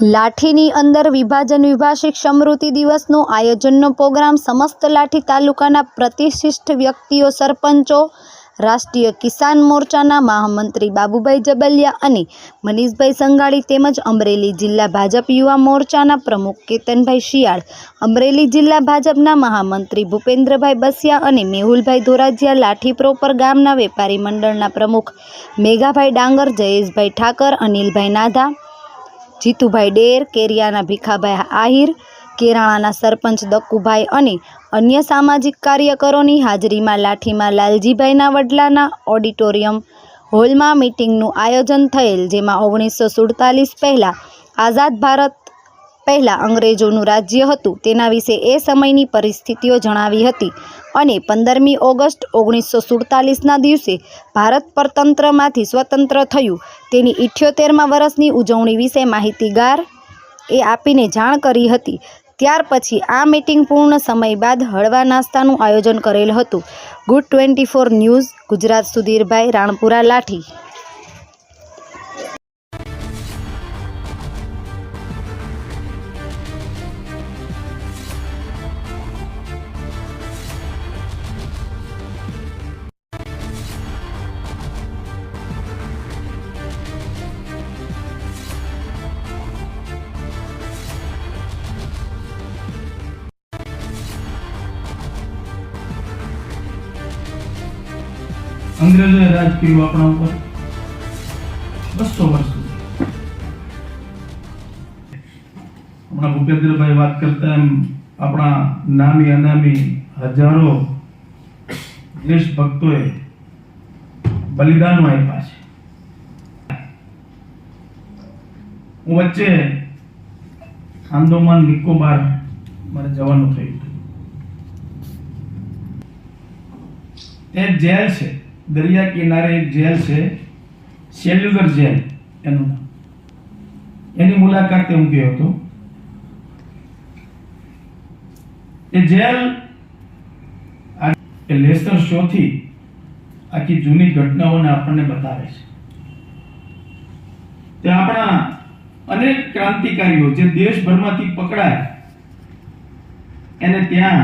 લાઠીની અંદર વિભાજન વિભાષિક સમૃદ્ધિ દિવસનો આયોજનનો પ્રોગ્રામ સમસ્ત લાઠી તાલુકાના પ્રતિષ્ઠિત વ્યક્તિઓ, સરપંચો, રાષ્ટ્રીય કિસાન મોરચાના મહામંત્રી બાબુભાઈ જબલિયા અને મનીષભાઈ સંઘાણી તેમજ અમરેલી જિલ્લા ભાજપ યુવા મોરચાના પ્રમુખ કેતનભાઈ શિયાળ, અમરેલી જિલ્લા ભાજપના મહામંત્રી ભૂપેન્દ્રભાઈ બસિયા અને મેહુલભાઈ ધોરાજીયા લાઠી પ્રોપર ગામના વેપારી મંડળના પ્રમુખ મેઘાભાઈ ડાંગર, જયેશભાઈ ઠાકર, અનિલભાઈ નાધા જીતુભાઈ ડેર, કેરિયાના ભીખાભાઈ આહિર, કેરાણાના સરપંચ દક્કુભાઈ અને અન્ય સામાજિક કાર્યકરોની હાજરીમાં લાઠીમાં લાલજીભાઈના વડલાના ઓડિટોરિયમ હોલમાં મિટિંગનું આયોજન થયેલ, જેમાં ઓગણીસો સુડતાલીસ પહેલાં આઝાદ ભારત પહેલાં અંગ્રેજોનું રાજ્ય હતું. તેના વિશે એ સમયની પરિસ્થિતિઓ જણાવી હતી. અને પંદરમી ઓગસ્ટ ઓગણીસો સુડતાલીસના દિવસે ભારત પરતંત્રમાંથી સ્વતંત્ર થયું. તેની ઇઠ્યોતેરમાં વર્ષની ઉજવણી વિશે માહિતીગાર એ આપીને જાણ કરી હતી. ત્યાર પછી આ મીટિંગ પૂર્ણ સમય બાદ હળવા નાસ્તાનું આયોજન કરેલ હતું. Good twenty four news, Gujarat Sudhirbhai Ranpura, Lathi અંગ્રેજોએ રાજ કર્યું આપણા ઉપર. બસો વર્ષ હમણાં ભૂપેન્દ્રભાઈ વાત કરતા એમ આપણા નામી, અનામી હજારો દેશભક્તોએ બલિદાનો આપ્યા છે. હું વચ્ચે આંદોમાન નિકોબાર મારે જવાનું થયું તે જેલ છે. દરિયા કિનારે એક જેલ છે સેલ્યુલર જેલ, એનું નામ. એની મુલાકાતે હું ગયો હતો. એ જેલ લેસર શોથી આખી જૂની ઘટનાઓને આપણને બતાવે છે. તે આપણા અનેક ક્રાંતિકારીઓ જે દેશભરમાંથી પકડાય, એને ત્યાં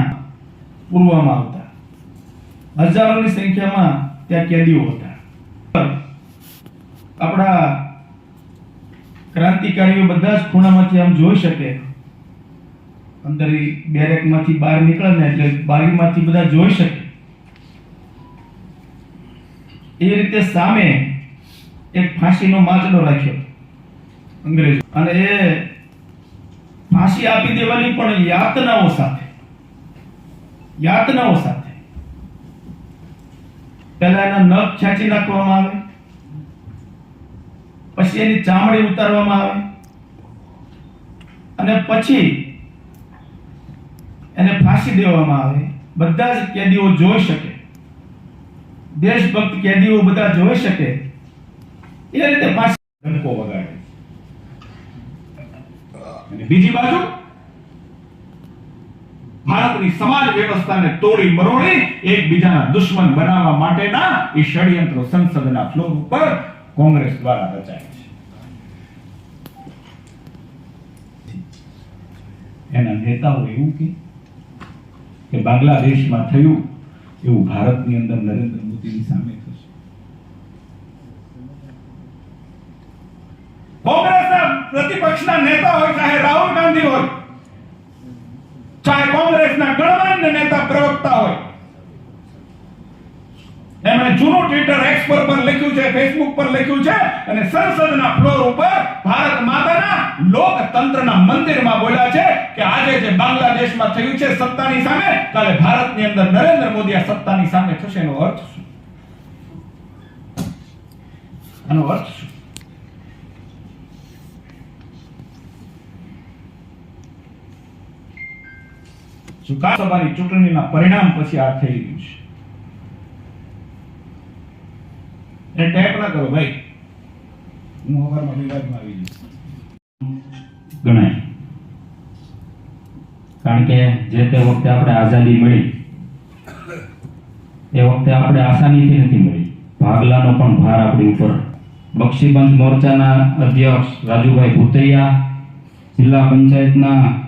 પૂરવામાં આવતા. હજારોની સંખ્યામાં ત્યાં કેદીઓ હતા. આપણા ક્રાંતિકારીઓ બધા જ ખૂણામાંથી આમ જોઈ શકે. અંદર બેરેકમાંથી બહાર નીકળે ને એટલે બારીમાંથી બધા જોઈ શકે. એ રીતે સામે એક ફાંસીનો માચડો રાખ્યો અંગ્રેજો. અને એ ફાંસી આપી દેવાની પણ યાતનાઓ સાથે. યાતનાઓ સાથે. પહેલા એના નખ ખેંચી નાખવામાં આવે. પછી એની ચામડી ઉતારવામાં આવે. અને પછી એને ફાંસી દેવામાં આવે. બધા જ કેદીઓ જોઈ શકે. દેશભક્ત કેદીઓ બધા જોઈ શકે. એ રીતે ફાંસી ધમકો વગાડે બીજી બાજુ ભારતની સમાજ વ્યવસ્થાને તોડી મરોડી એકબીજાના દુશ્મન બનાવવા માટેના એ ષડયંત્રો સંસદના ફ્લોર ઉપર કોંગ્રેસ દ્વારા રચાય છે. એના નેતાઓ એવું કે કે બાંગ્લાદેશમાં થયું એવું ભારતની અંદર નરેન્દ્ર મોદીની સામે થશે. કોંગ્રેસના પ્રતિપક્ષના નેતા હોય, ચાહે રાહુલ ગાંધી હોય ચાહે કોંગ્રેસના ગણમાન્ય નેતા પ્રવક્તા હોય. એમણે જૂનું ટ્વિટર એક્સ પર પર લખ્યું છે ફેસબુક પર લખ્યું છે અને સંસદના ફ્લોર ઉપર ભારત માતાના લોકતંત્રના મંદિરમાં બોલ્યા છે કે આજે જે બાંગ્લાદેશમાં થયું છે સત્તાની સામે, કાલે ભારતની અંદર નરેન્દ્ર મોદી આ સત્તાની સામે થશે એનો અર્થ શું? આનો અર્થ શું? વિધાનસભાની ચૂંટણીના પરિણામ પછી આ થઈ રહ્યું છે? એ ટેપ ના કરો ભાઈ. હું હવારમાં વિવાદમાં આવી જઈશ. ગણાય. કારણ કે જે તે વખતે આપણે આઝાદી મળી, એ વખતે આપણે આસાનીથી નથી મળી. ભાગલાનો પણ ભાર આપણી ઉપર. બક્ષીબંધ મોરચાના અધ્યક્ષ રાજુભાઈ ભૂતૈયા જિલ્લા પંચાયતના